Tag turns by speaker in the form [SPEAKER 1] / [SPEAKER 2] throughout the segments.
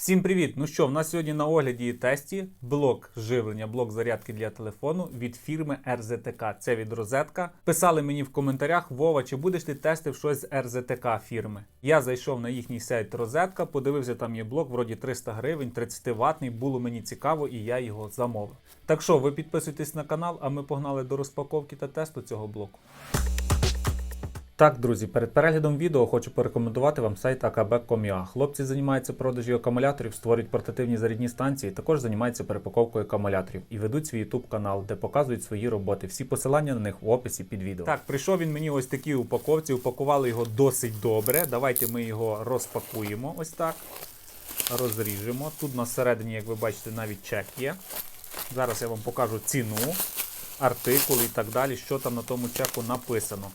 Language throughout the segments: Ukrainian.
[SPEAKER 1] Всім привіт! Ну що, в нас сьогодні на огляді і тесті блок живлення, блок зарядки для телефону від фірми RZTK. Це від розетка. Писали мені в коментарях, Вова, чи будеш ти тестив щось з RZTK фірми? Я зайшов на їхній сайт розетка, подивився, там є блок, вроді 300 гривень, 30 ватний. Було мені цікаво, і я його замовив. Так що, ви підписуйтесь на канал, а ми погнали до розпаковки та тесту цього блоку. Так, друзі, перед переглядом відео хочу порекомендувати вам сайт akb.com.ua. Хлопці займаються продажі акумуляторів, створюють портативні зарядні станції, також займаються перепаковкою акумуляторів і ведуть свій YouTube канал, де показують свої роботи. Всі посилання на них в описі під відео. Так, прийшов він мені ось такій упаковці. Упакували його досить добре. Давайте ми його розпакуємо ось так. Розріжемо. Тут на середині, як ви бачите, навіть чек є. Зараз я вам покажу ціну, артикули і так далі, що там на тому чеку написано.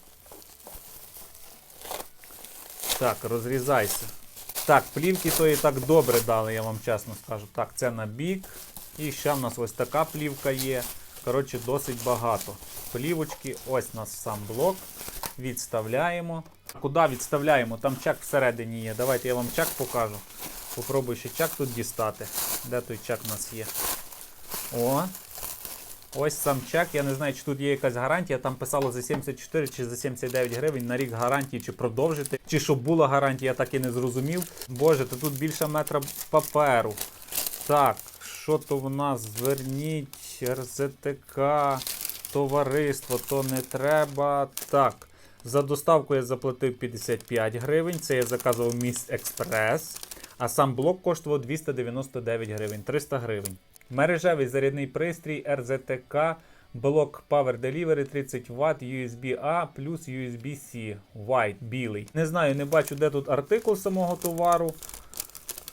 [SPEAKER 1] Так, розрізайся. Так, плівки то і так добре дали, я вам чесно скажу. Так, це на бік. І ще в нас ось така плівка є. Коротше, досить багато. Плівочки, ось у нас сам блок. Відставляємо. Куди відставляємо? Там чек всередині є. Давайте я вам чек покажу. Попробую ще чек тут дістати. Де той чек у нас є? О, Ось сам чек. Я не знаю, чи тут є якась гарантія. Там писало за 74 чи за 79 гривень на рік гарантії, чи продовжити. Чи щоб була гарантія, я так і не зрозумів. Боже, то тут більше метра паперу. Так, що то в нас? Зверніть, РЗТК, товариство, то не треба. Так. За доставку я заплатив 55 гривень. Це я заказував Міст Експрес. А сам блок коштував 299 гривень, 300 гривень. Мережевий зарядний пристрій RZTK, блок Power Delivery 30 Вт, USB-A плюс USB-C. White, білий. Не знаю, не бачу, де тут артикул самого товару.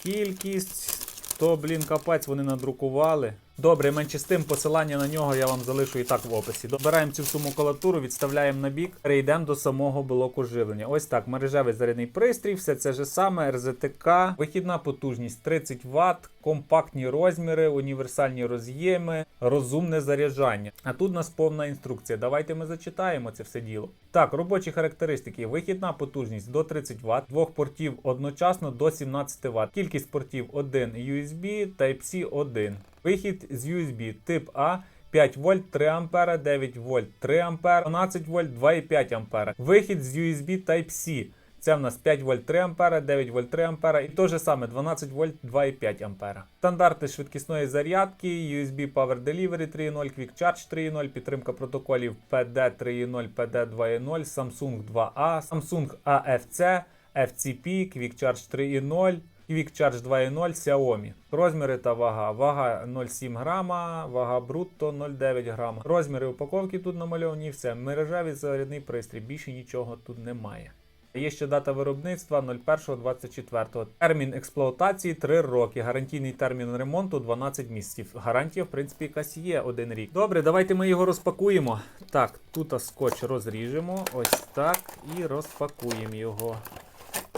[SPEAKER 1] Кількість. То, блін, капець вони надрукували. Добре, менше посилання на нього я вам залишу і так в описі. Добираємо цю всю макулатуру, відставляємо на бік, перейдемо до самого блоку живлення. Ось так, мережевий зарядний пристрій, все це ж саме, РЗТК, вихідна потужність 30 Вт, компактні розміри, універсальні роз'єми, розумне заряджання. А тут у нас повна інструкція. Давайте ми зачитаємо це все діло. Так, робочі характеристики: вихідна потужність до 30 Вт, двох портів одночасно до 17 Вт. Кількість портів 1 USB, Type-C 1. Вихід з USB тип А 5 вольт 3 ампера, 9 вольт 3 ампера, 12 вольт 2,5 ампера. Вихід з USB Type-C. Це в нас 5 вольт 3 ампера, 9 вольт 3 ампера і те же саме 12 вольт 2,5 ампера. Стандарти швидкісної зарядки, USB Power Delivery 3.0, Quick Charge 3.0, підтримка протоколів PD 3.0, PD 2.0, Samsung 2A, Samsung AFC, FCP, Quick Charge 3.0. Quick Charge 2.0 Xiaomi. Розміри та вага. Вага 0,7 грама, вага брутто 0,9 грама. Розміри упаковки тут намальовані, все. Мережевий зарядний пристрій. Більше нічого тут немає. Є ще дата виробництва 01.24. Термін експлуатації 3 роки. Гарантійний термін ремонту 12 місяців. Гарантія, в принципі, якась є один рік. Добре, давайте ми його розпакуємо. Так, тут скотч розріжемо. Ось так. І розпакуємо його.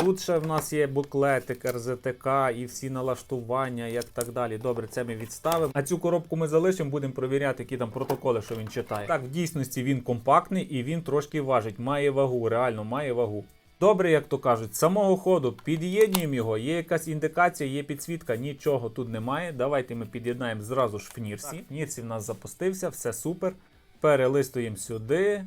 [SPEAKER 1] Тут ще в нас є буклетик РЗТК і всі налаштування, як так далі. Добре, це ми відставимо. А цю коробку ми залишимо, будемо провіряти, які там протоколи, що він читає. Так, в дійсності він компактний і він трошки важить, має вагу, реально має вагу. Добре, як то кажуть, з самого ходу під'єднуємо його, є якась індикація, є підсвітка, нічого тут немає. Давайте ми під'єднаємо зразу ж в Нірсі. В Нірсі в нас запустився, все супер. Перелистуємо сюди.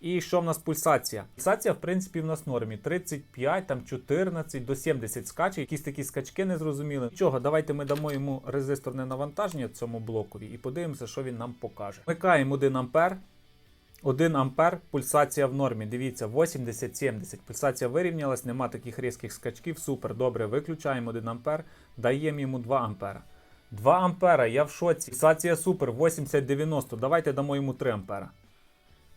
[SPEAKER 1] І що в нас пульсація? Пульсація, в принципі, в нас нормі 35, там 14 до 70 скаче. Якісь такі скачки незрозуміли. Нічого, давайте ми дамо йому резисторне навантаження цьому блокові і подивимося, що він нам покаже. Вмикаємо 1 ампер. 1 ампер, пульсація в нормі. Дивіться, 80-70. Пульсація вирівнялась, нема таких різких скачків. Супер, добре, виключаємо 1 ампер, даємо йому 2 ампера. 2 ампера, я в шоці. Пульсація супер, 80-90. Давайте дамо йому 3 ампера.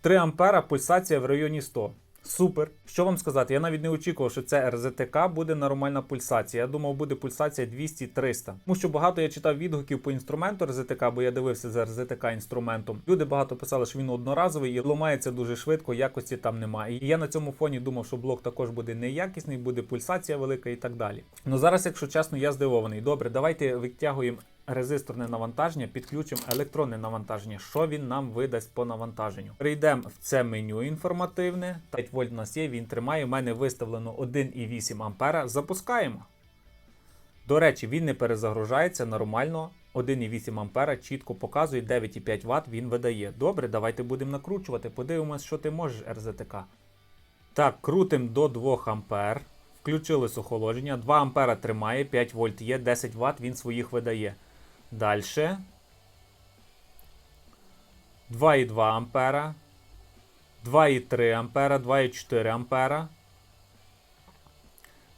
[SPEAKER 1] 3 ампера пульсація в районі 100. Супер. Що вам сказати? Я навіть не очікував, що це РЗТК буде нормальна пульсація. Я думав, буде пульсація 200-300. Тому що багато я читав відгуків по інструменту РЗТК, бо я дивився за РЗТК інструментом. Люди багато писали, що він одноразовий і ламається дуже швидко, якості там немає. І я на цьому фоні думав, що блок також буде неякісний, буде пульсація велика і так далі. Ну зараз, якщо чесно, я здивований. Добре, давайте витягуємо резисторне навантаження, підключимо електронне навантаження. Що він нам видасть по навантаженню? Прийдемо в це меню інформативне. 5 вольт у нас є, він тримає. У мене виставлено 1,8 ампера. Запускаємо. До речі, він не перезагружається нормально. 1,8 А чітко показує 9,5 Вт він видає. Добре, давайте будемо накручувати. Подивимось, що ти можеш РЗТК. Так, крутим до 2 А. Включилось охолодження. 2 А тримає, 5 вольт є, 10 Вт він своїх видає. Далі. 2,2 ампера, 2,3 ампера, 2,4 ампера,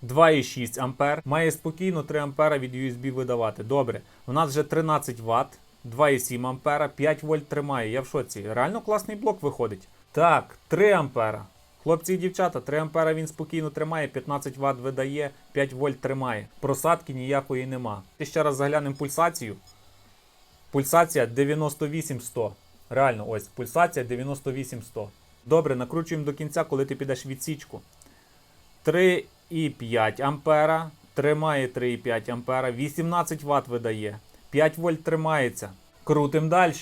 [SPEAKER 1] 2,6 ампер. Має спокійно 3 ампера від USB видавати. Добре. У нас вже 13 Вт, 2,7 ампера, 5 вольт тримає. Я в шоці. Реально класний блок виходить. Так, 3 ампера. Хлопці і дівчата, 3 ампера він спокійно тримає, 15 Вт видає, 5 вольт тримає. Просадки ніякої нема. І ще раз заглянемо пульсацію. Пульсація 98-100. Реально, ось пульсація 98-100. Добре, накручуємо до кінця, коли ти підеш відсічку. 3,5 ампера. Тримає 3,5 ампера. 18 Вт видає. 5 вольт тримається. Крутим далі.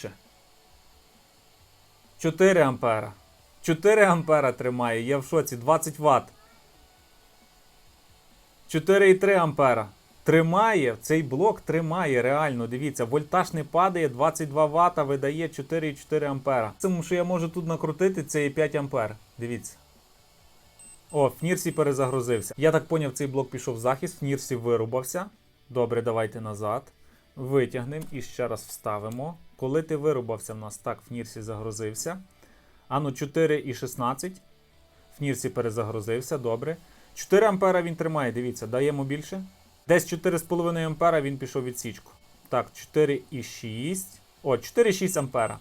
[SPEAKER 1] 4 ампера. 4 ампера тримає. Я в шоці. 20 Вт. 4,3 ампера. Тримає, цей блок тримає реально. Дивіться, вольтаж не падає, 22 Вт видає 4,4 ампера. Тому що я можу тут накрутити, це є 5 ампер. Дивіться. О, Фнірсі перезагрузився. Я так поняв, цей блок пішов в захист, Фнірсі вирубався. Добре, давайте назад. Витягнемо і ще раз вставимо. Коли ти вирубався в нас, так, Фнірсі загрузився. Ану 4,16. Фнірсі перезагрузився, добре. 4 ампера він тримає, дивіться, даємо більше. Десь 4,5 ампера він пішов відсічку. Так, 4,6. О, 4,6 ампера.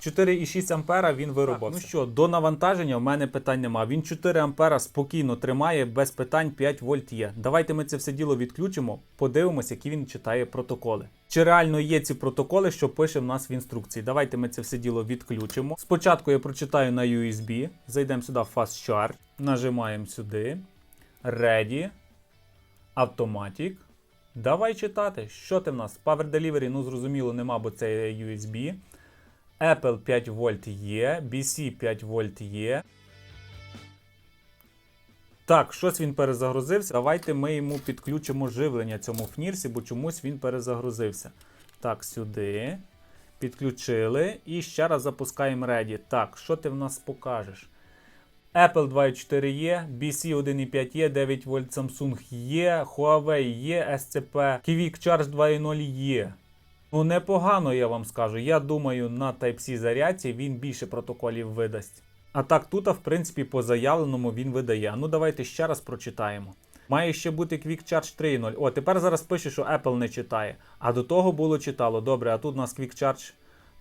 [SPEAKER 1] 4,6 ампера він виробився. Так, ну що, до навантаження в мене питань нема. Він 4 ампера спокійно тримає, без питань 5 вольт є. Давайте ми це все діло відключимо, подивимося, які він читає протоколи. Чи реально є ці протоколи, що пише в нас в інструкції? Давайте ми це все діло відключимо. Спочатку я прочитаю на USB. Зайдемо сюди в Fast Charge, нажимаємо сюди. Ready. Automatic. Давай читати. Що ти в нас? Power Delivery, ну зрозуміло, нема, бо це USB. Apple 5 вольт є, BC 5 вольт є. Так, щось він перезагрузився. Давайте ми йому підключимо живлення цьому фнірсі, бо чомусь він перезагрузився. Так, сюди. Підключили. І ще раз запускаємо Ready. Так, що ти в нас покажеш? Apple 2.4 є, BC 1.5 є, 9 вольт Samsung є, Huawei є, SCP, Quick Charge 2.0 є. Ну, непогано, я вам скажу. Я думаю, на Type-C зарядці він більше протоколів видасть. А так, тут, в принципі, по заявленому він видає. Ну, давайте ще раз прочитаємо. Має ще бути Quick Charge 3.0. О, тепер зараз пише, що Apple не читає. А до того було читало. Добре, а тут у нас Quick Charge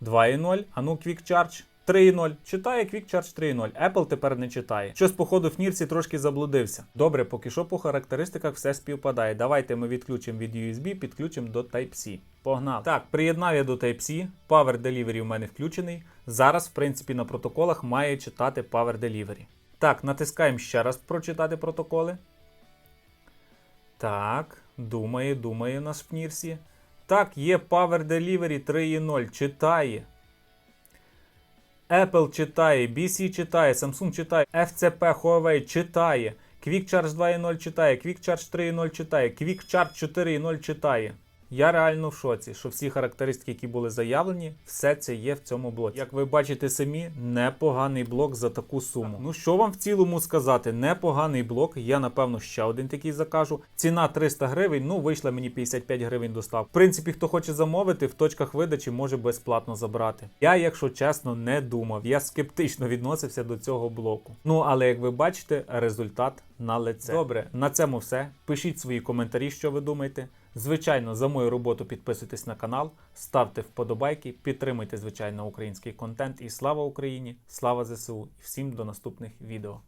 [SPEAKER 1] 2.0. А ну Quick Charge 3.0. Читає Quick Charge 3.0. Apple тепер не читає. Щось, походу, в нірці трошки заблудився. Добре, поки що по характеристиках все співпадає. Давайте ми відключимо від USB, підключимо до Type-C. Погнали. Так, приєднав я до Type-C. Power Delivery у мене включений. Зараз, в принципі, на протоколах має читати Power Delivery. Так, натискаємо ще раз прочитати протоколи. Так, думає, думає наш в Нірсі. Так, є Power Delivery 3.0. Читає. Apple читає, BC читає, Samsung читає, FCP Huawei читає, Quick Charge 2.0 читає, Quick Charge 3.0 читає, Quick Charge 4.0 читає. Я реально в шоці, що всі характеристики, які були заявлені, все це є в цьому блоці. Як ви бачите самі, непоганий блок за таку суму. Ну що вам в цілому сказати? Непоганий блок. Я напевно ще один такий закажу. Ціна 300 гривень. Ну вийшла мені 55 гривень достав. В принципі, хто хоче замовити, в точках видачі може безплатно забрати. Я, якщо чесно, не думав. Я скептично відносився до цього блоку. Ну але як ви бачите, результат на лице. Добре, на цьому все. Пишіть свої коментарі, що ви думаєте. Звичайно, за мою роботу підписуйтесь на канал, ставте вподобайки, підтримуйте звичайно український контент. І слава Україні! Слава ЗСУ! І всім до наступних відео.